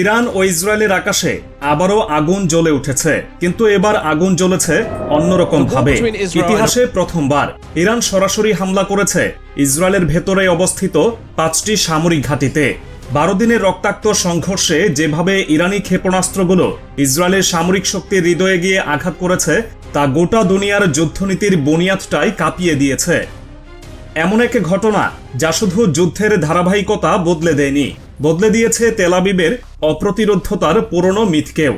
Iran ও ইসরায়েলের আকাশে আবারও আগুন জ্বলে উঠেছে। কিন্তু এবার আগুন জ্বলেছে অন্যরকম ভাবে ইতিহাসে প্রথমবার ইরান সরাসরি হামলা করেছে ইসরায়েলের ভেতরে অবস্থিত পাঁচটি সামরিক ঘাঁটিতে। বারো দিনের রক্তাক্ত সংঘর্ষে যেভাবে ইরানি ক্ষেপণাস্ত্রগুলো ইসরায়েলের সামরিক শক্তির হৃদয়ে গিয়ে আঘাত করেছে তা গোটা দুনিয়ার যুদ্ধনীতির বুনিয়াদটাই কাঁপিয়ে দিয়েছে। এমন এক ঘটনা যা শুধু যুদ্ধের ধারাবাহিকতা বদলে দেয়নি। বদলে দিয়েছে তেলাবিবের অপ্রতিরোধ্যতার পুরনো মিথকেও।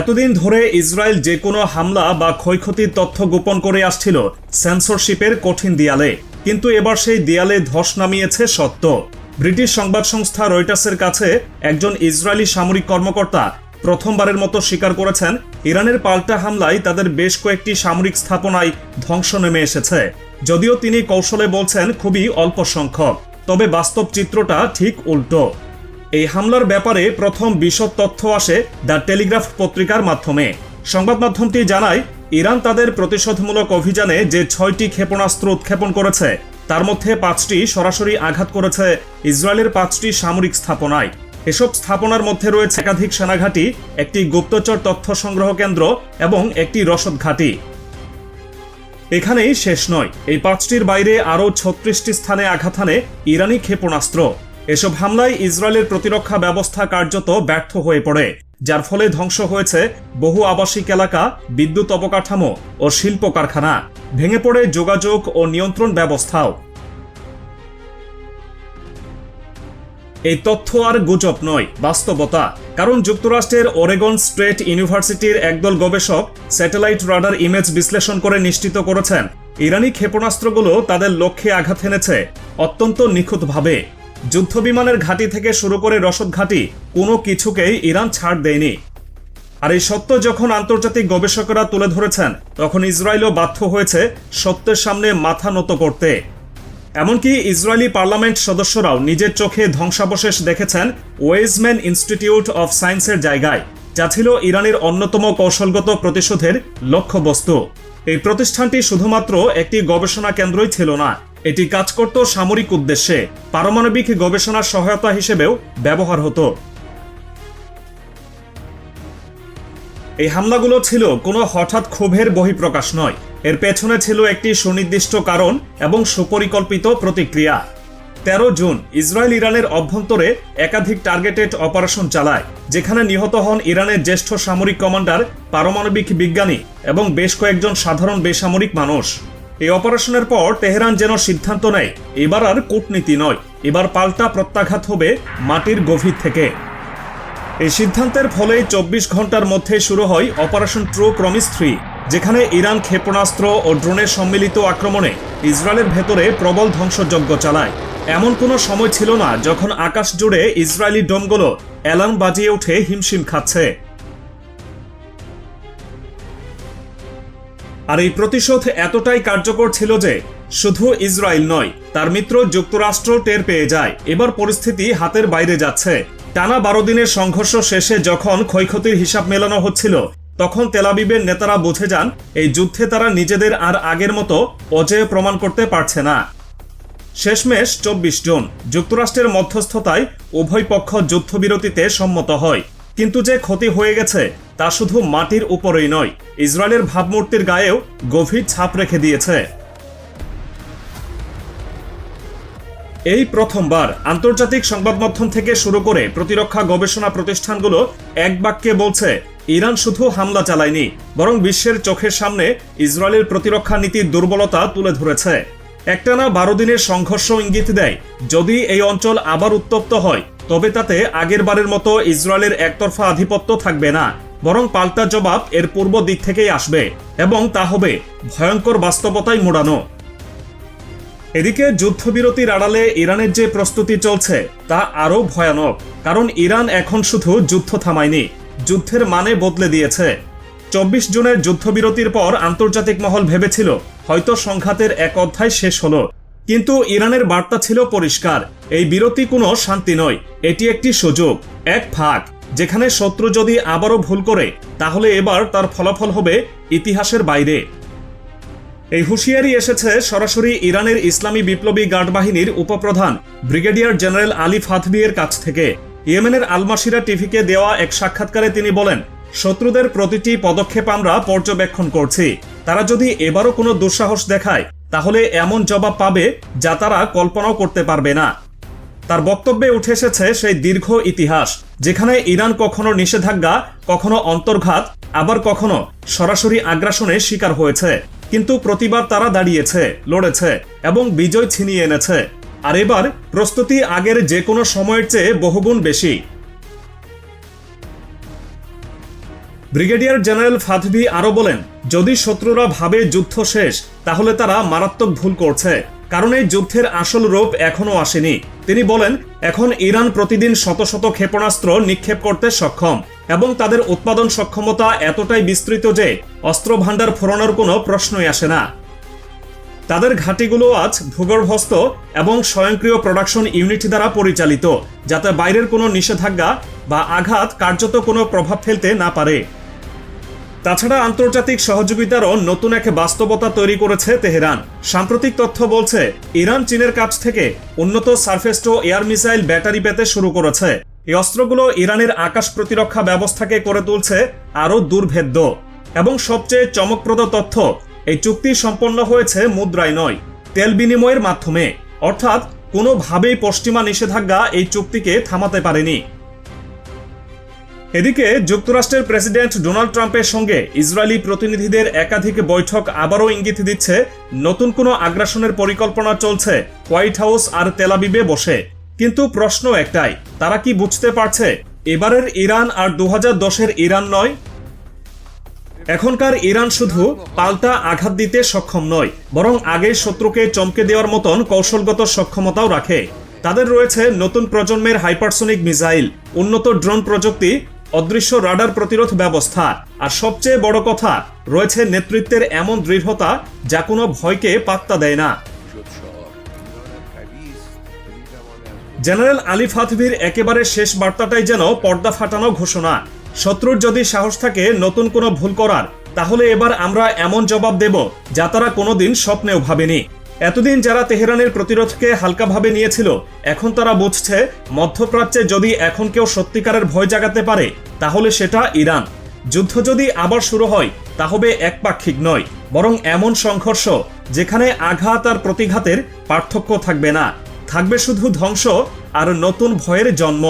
এতদিন ধরে ইসরায়েল যে কোনো হামলা বা ক্ষয়ক্ষতির তথ্য গোপন করে আসছিল সেন্সরশিপের কঠিন দেয়ালে। কিন্তু এবার সেই দেয়ালে ধস নামিয়েছে সত্য। ব্রিটিশ সংবাদ সংস্থা রয়টার্সের কাছে একজন ইসরায়েলি সামরিক কর্মকর্তা প্রথমবারের মতো স্বীকার করেছেন, ইরানের পাল্টা হামলায় তাদের বেশ কয়েকটি সামরিক স্থাপনায় ধ্বংস নেমে এসেছে। যদিও তিনি কৌশলে বলছেন খুবই অল্প সংখ্যক, তবে বাস্তব চিত্রটা ঠিক উল্টো। এই হামলার ব্যাপারে প্রথম বিশদ তথ্য আসে দ্য টেলিগ্রাফ পত্রিকার মাধ্যমে। সংবাদ মাধ্যমটি জানায়, ইরান তাদের প্রতিশোধমূলক অভিযানে যে ছয়টি ক্ষেপণাস্ত্র উৎক্ষেপণ করেছে, তার মধ্যে পাঁচটি সরাসরি আঘাত করেছে ইসরায়েলের পাঁচটি সামরিক স্থাপনায়। এসব স্থাপনার মধ্যে রয়েছে একাধিক সেনাঘাঁটি, একটি গুপ্তচর তথ্য সংগ্রহ কেন্দ্র এবং একটি রসদ ঘাঁটি। এখানেই শেষ নয়। এই পাঁচটির বাইরে আরও ছত্রিশটি স্থানে আঘাত হানে ইরানি ক্ষেপণাস্ত্র। এসব হামলায় ইসরায়েলের প্রতিরক্ষা ব্যবস্থা কার্যত ব্যর্থ হয়ে পড়ে, যার ফলে ধ্বংস হয়েছে বহু আবাসিক এলাকা, বিদ্যুৎ অবকাঠামো ও শিল্প কারখানা ভেঙে পড়ে যোগাযোগ ও নিয়ন্ত্রণ ব্যবস্থাও। এই তথ্য আর গুজব নয়, বাস্তবতা। কারণ যুক্তরাষ্ট্রের ওরেগন স্ট্রেট ইউনিভার্সিটির একদল গবেষক স্যাটেলাইট রাডার ইমেজ বিশ্লেষণ করে নিশ্চিত করেছেন, ইরানি ক্ষেপণাস্ত্রগুলো তাদের লক্ষ্যে আঘাত হেনেছে অত্যন্ত নিখুঁতভাবে। যুদ্ধবিমানের ঘাঁটি থেকে শুরু করে রসদ ঘাঁটি, কোনো কিছুকেই ইরান ছাড় দেয়নি। আর এই সত্য যখন আন্তর্জাতিক গবেষকরা তুলে ধরেছেন, তখন ইসরায়েলও বাধ্য হয়েছে সত্যের সামনে মাথা নত করতে। এমনকি ইসরায়েলি পার্লামেন্ট সদস্যরাও নিজের চোখে ধ্বংসাবশেষ দেখেছেন ওয়েজম্যান ইনস্টিটিউট অফ সায়েন্সের জায়গায়, যা ছিল ইরানের অন্যতম কৌশলগত প্রতিশোধের লক্ষ্যবস্তু। এই প্রতিষ্ঠানটি শুধুমাত্র একটি গবেষণা কেন্দ্রই ছিল না, এটি কাজ করত সামরিক উদ্দেশ্যে, পারমাণবিক গবেষণার সহায়তা হিসেবেও ব্যবহার হতো। এই হামলাগুলো ছিল কোনো হঠাৎ ক্ষোভের বহিঃপ্রকাশ নয় এর পেছনে ছিল একটি সুনির্দিষ্ট কারণ এবং সুপরিকল্পিত প্রতিক্রিয়া। তেরো জুন ইসরায়েল ইরানের অভ্যন্তরে একাধিক টার্গেটেড অপারেশন চালায়, যেখানে নিহত হন ইরানের জ্যেষ্ঠ সামরিক কমান্ডার, পারমাণবিক বিজ্ঞানী এবং বেশ কয়েকজন সাধারণ বেসামরিক মানুষ। এই অপারেশনের পর তেহরান যেন সিদ্ধান্ত নেয়, এবার আর কূটনীতি নয়, এবার পাল্টা প্রত্যাঘাত হবে মাটির গভীর থেকে। এই সিদ্ধান্তের ফলে চব্বিশ ঘণ্টার মধ্যে শুরু হয় অপারেশন ট্রু প্রমিস থ্রি। যেখানে ইরান ক্ষেপণাস্ত্র ও ড্রোনের সম্মিলিত আক্রমণে ইসরায়েলের ভেতরে প্রবল ধ্বংসযজ্ঞ চালায়। এমন কোনো সময় ছিল না যখন আকাশ জুড়ে ইসরায়েলি ডোমগুলো অ্যালার্ম বাজিয়ে উঠে হিমশিম খাচ্ছে। আর এই প্রতিশোধ এতটাই কার্যকর ছিল যে শুধু ইসরায়েল নয়, তার মিত্র যুক্তরাষ্ট্র টের পেয়ে যায়। এবার পরিস্থিতি হাতের বাইরে যাচ্ছে। টানা বারো দিনের সংঘর্ষ শেষে যখন ক্ষয়ক্ষতির হিসাব মেলানো হচ্ছিল তখন তেলাবিবের নেতারা বুঝে যান, এই যুদ্ধে তারা নিজেদের আর আগের মতো অজেয় প্রমাণ করতে পারছে না। শেষমেশ চব্বিশ জুন, যুক্তরাষ্ট্রের মধ্যস্থতায় উভয় পক্ষ যুদ্ধবিরতিতে সম্মত হয়। কিন্তু যে ক্ষতি হয়ে গেছে, তা শুধু মাটির উপরেই নয়, ইসরায়েলের ভাবমূর্তির গায়েও গভীর ছাপ রেখে দিয়েছে। এই প্রথমবার আন্তর্জাতিক সংবাদ মাধ্যম থেকে শুরু করে প্রতিরক্ষা গবেষণা প্রতিষ্ঠানগুলো এক বাক্যে বলছে ইরান শুধু হামলা চালায়নি, বরং বিশ্বের চোখের সামনে ইসরায়েলের প্রতিরক্ষা নীতির দুর্বলতা তুলে ধরেছে। একটানা বারো দিনের সংঘর্ষ ইঙ্গিত দেয়, যদি এই অঞ্চল আবার উত্তপ্ত হয়, তবে তাতে আগের বারের মতো ইসরায়েলের একতরফা আধিপত্য থাকবে না, বরং পাল্টা জবাব এর পূর্ব দিক থেকেই আসবে, এবং তা হবে ভয়ঙ্কর বাস্তবতায় মোড়ানো। এদিকে যুদ্ধবিরতির আড়ালে ইরানের যে প্রস্তুতি চলছে, তা আরও ভয়ানক, কারণ ইরান এখন শুধু যুদ্ধ থামায়নি যুদ্ধের মানে বদলে দিয়েছে। চব্বিশ জুনের যুদ্ধবিরতির পর আন্তর্জাতিক মহল ভেবেছিল, হয়তো সংঘাতের এক অধ্যায় শেষ হলো। কিন্তু ইরানের বার্তা ছিল পরিষ্কার, এই বিরতি কোনো শান্তি নয়, এটি একটি সুযোগ, এক ফাঁক, যেখানে শত্রু যদি আবারও ভুল করে, তাহলে এবার তার ফলাফল হবে ইতিহাসের বাইরে। এই হুঁশিয়ারি এসেছে সরাসরি ইরানের ইসলামী বিপ্লবী গার্ড বাহিনীর উপপ্রধান ব্রিগেডিয়ার জেনারেল আলী ফাতবিয়ের কাছ থেকে। ইয়েমেনের আলমাসিরা টিভিকে দেওয়া এক সাক্ষাৎকারে তিনি বলেন, শত্রুদের প্রতিটি পদক্ষেপ আমরা পর্যবেক্ষণ করছি। তারা যদি এবারও কোনো দুঃসাহস দেখায়, তাহলে এমন জবাব পাবে যা তারা কল্পনাও করতে পারবে না। তার বক্তব্যে উঠে এসেছে সেই দীর্ঘ ইতিহাস, যেখানে ইরান কখনো নিষেধাজ্ঞা, কখনো অন্তর্ঘাত, আবার কখনো সরাসরি আগ্রাসনের শিকার হয়েছে। কিন্তু প্রতিবার তারা দাঁড়িয়েছে, লড়েছে এবং বিজয় ছিনিয়ে এনেছে। আর এবার প্রস্তুতি আগের যে কোনো সময়ের চেয়ে বহুগুণ বেশি। ব্রিগেডিয়ার জেনারেল ফাতভি আরও বলেন, যদি শত্রুরা ভাবে যুদ্ধ শেষ, তাহলে তারা মারাত্মক ভুল করছে, কারণ এই যুদ্ধের আসল রূপ এখনও আসেনি। তিনি বলেন, এখন ইরান প্রতিদিন শত শত ক্ষেপণাস্ত্র নিক্ষেপ করতে সক্ষম এবং তাদের উৎপাদন সক্ষমতা এতটাই বিস্তৃত যে অস্ত্র ভাণ্ডার ফোরানোর কোনো প্রশ্নই আসে না। তাদের ঘাঁটিগুলো আজ ভূগর্ভস্থ এবং স্বয়ংক্রিয় প্রোডাকশন ইউনিট দ্বারা পরিচালিত, যাতে বাইরের কোনো নিষেধাজ্ঞা বা আঘাত কার্যত কোনো প্রভাব ফেলতে না পারে। তাছাড়া আন্তর্জাতিক সহযোগিতারও নতুন এক বাস্তবতা তৈরি করেছে তেহরান। সাম্প্রতিক তথ্য বলছে, ইরান চীনের কাছ থেকে উন্নত সার্ফেস্টো এয়ার মিসাইল ব্যাটারি পেতে শুরু করেছে। এই অস্ত্রগুলো ইরানের আকাশ প্রতিরক্ষা ব্যবস্থাকে করে তুলছে আরও দুর্ভেদ্য। এবং সবচেয়ে চমকপ্রদ তথ্য এই চুক্তি সম্পন্ন হয়েছে মুদ্রায় নয়, তেল বিনিময়ের মাধ্যমে। অর্থাৎ কোনোভাবেই পশ্চিমা নিষেধাজ্ঞা এই চুক্তিকে থামাতে পারেনি। এদিকে যুক্তরাষ্ট্রের প্রেসিডেন্ট ডোনাল্ড ট্রাম্পের সঙ্গে ইসরায়েলি প্রতিনিধিদের একাধিক বৈঠক আবারও ইঙ্গিত দিচ্ছে, নতুন কোনো আগ্রাসনের পরিকল্পনা চলছে, হোয়াইট হাউস আর তেলাবিবে বসে। কিন্তু প্রশ্ন একটাই, তারা কি বুঝতে পারছে, এবারের ইরান আর দু হাজার ইরান নয় এখনকার ইরান শুধু পাল্টা আঘাত দিতে সক্ষম নয়, বরং আগে শত্রুকে চমকে দেওয়ার মতন কৌশলগত সক্ষমতাও রাখে। তাদের রয়েছে নতুন প্রজন্মের হাইপারসোনিক মিসাইল, উন্নত ড্রোন প্রযুক্তি, অদৃশ্য রাডার প্রতিরোধ ব্যবস্থা, আর সবচেয়ে বড় কথা, রয়েছে নেতৃত্বের এমন দৃঢ়তা যা কোনো ভয়কে পাত্তা দেয় না। জেনারেল আলী ফাতভির একেবারে শেষ বার্তাটাই যেন পর্দা ফাটানো ঘোষণা। শত্রুর যদি সাহস থাকে নতুন কোনো ভুল করার, তাহলে এবার আমরা এমন জবাব দেব যা তারা কোনোদিন স্বপ্নেও ভাবেনি। এতদিন যারা তেহরানের প্রতিরোধকে হালকাভাবে নিয়েছিল, এখন তারা বুঝছে মধ্যপ্রাচ্যে যদি এখন কেউ সত্যিকারের ভয় জাগাতে পারে, তাহলে সেটা ইরান। যুদ্ধ যদি আবার শুরু হয়, তা হবে একপাক্ষিক নয়, বরং এমন সংঘর্ষ যেখানে আঘাত আর প্রতিঘাতের পার্থক্য থাকবে না। থাকবে শুধু ধ্বংস আর নতুন ভয়ের জন্ম।